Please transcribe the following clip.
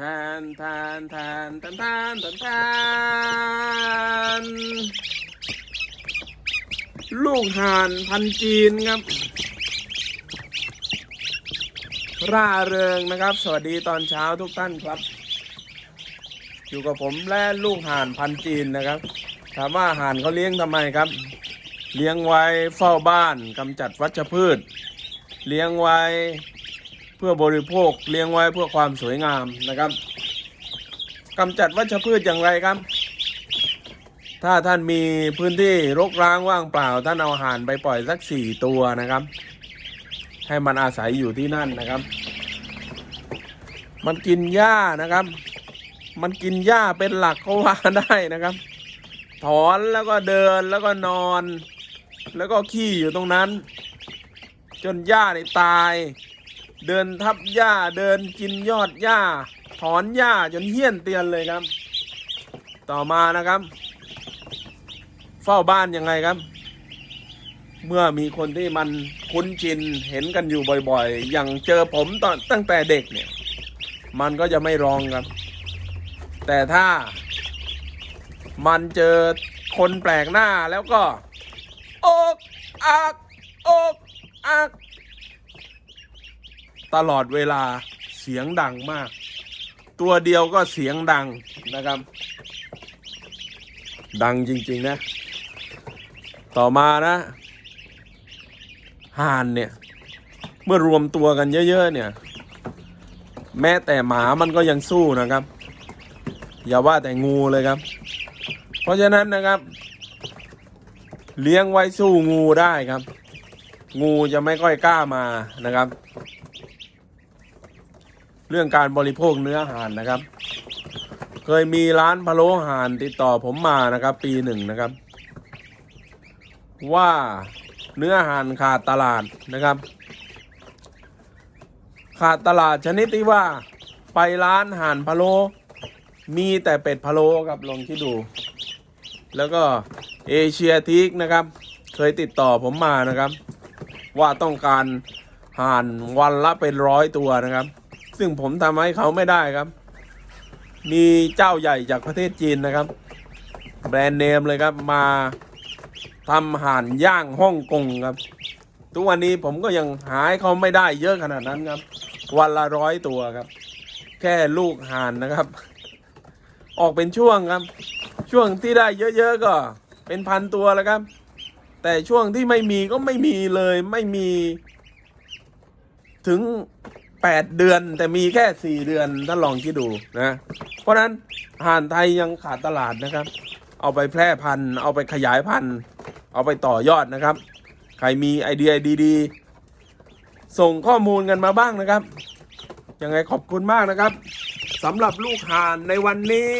ทนทนทนทนทนทนทนลูกห่านพันจีนครับ ร่าเริงนะครับ สวัสดีตอนเช้าทุกท่านครับ อยู่กับผมและลูกห่านพันจีนนะครับ ถามว่าห่านเขาเลี้ยงทำไมครับ เลี้ยงไว้เฝ้าบ้านกำจัดวัชพืช เลี้ยงไว้ พื่อบริโภคเลี้ยงไว้เพื่อความสวยงามนะครับกำจัดวัชพืชอย่างไรครับ ถ้าท่านมีพื้นที่รกร้างว่างเปล่า ท่านเอาห่านไปปล่อยสักสี่ตัวนะครับ ให้มันอาศัยอยู่ที่นั่นนะครับ มันกินหญ้านะครับ มันกินหญ้าเป็นหลักก็ว่าได้นะครับ ถอนแล้วก็เดินแล้วก็นอน แล้วก็ขี้อยู่ตรงนั้น จนหญ้าในตาย เดินทับหญ้าเดินกินยอดหญ้า ถอนหญ้าจนเหี้ยนเตียนเลยครับ ต่อมานะครับ เฝ้าบ้านยังไงครับ เมื่อมีคนที่มันคุ้นชินเห็นกันอยู่บ่อยๆ อย่างเจอผมตอนตั้งแต่เด็กเนี่ย มันก็จะไม่ร้องครับ แต่ถ้า มันเจอคนแปลกหน้าแล้วก็ อกอักอกอัก ตลอดเวลาเสียงดังมาก ตัวเดียวก็เสียงดังนะครับ ดังจริง ๆ นะ ต่อมานะห่านเนี่ย เมื่อรวมตัวกันเยอะๆเนี่ย แม้แต่หมามันก็ยังสู้นะครับ อย่าว่าแต่งูเลยครับ เพราะฉะนั้นนะครับ เลี้ยงไว้สู้งูได้ครับ งูจะไม่ค่อยกล้ามานะครับ เรื่องการบริโภคเนื้อห่านนะครับ เคยมีร้านพะโล้ห่านติดต่อผมมานะครับ ปีหนึ่งนะครับ ว่าเนื้อห่านขาดตลาดนะครับ ขาดตลาดชนิดที่ว่าไปร้านห่านพะโล้มีแต่เป็ดพะโล้ครับลองคิดดู แล้วก็เอเชียทิกนะครับ เคยติดต่อผมมานะครับ ว่าต้องการห่านวันละเป็นร้อยตัวนะครับ ซึ่งผมทำให้เขาไม่ได้ครับ มีเจ้าใหญ่จากประเทศจีนนะครับ แบรนด์เนมเลยครับมาทำห่านย่างฮ่องกงครับ ทุกวันนี้ผมก็ยังหาให้เขาไม่ได้เยอะขนาดนั้นครับ วันละร้อยตัวครับ แค่ลูกห่านนะครับ ออกเป็นช่วงครับ ช่วงที่ได้เยอะๆก็เป็นพันตัวแล้วครับ แต่ช่วงที่ไม่มีก็ไม่มีเลยไม่มี ถึง 8 เดือน แต่มีแค่ 4 เดือนท่านลองคิดดูนะ เพราะนั้นห่านไทยยังขาดตลาดนะครับ เอาไปแพร่พันธุ์ เอาไปขยายพันธุ์ เอาไปต่อยอดนะครับ ใครมีไอเดียดีๆ ส่งข้อมูลกันมาบ้างนะครับยังไงขอบคุณมากนะครับสำหรับลูกห่านในวันนี้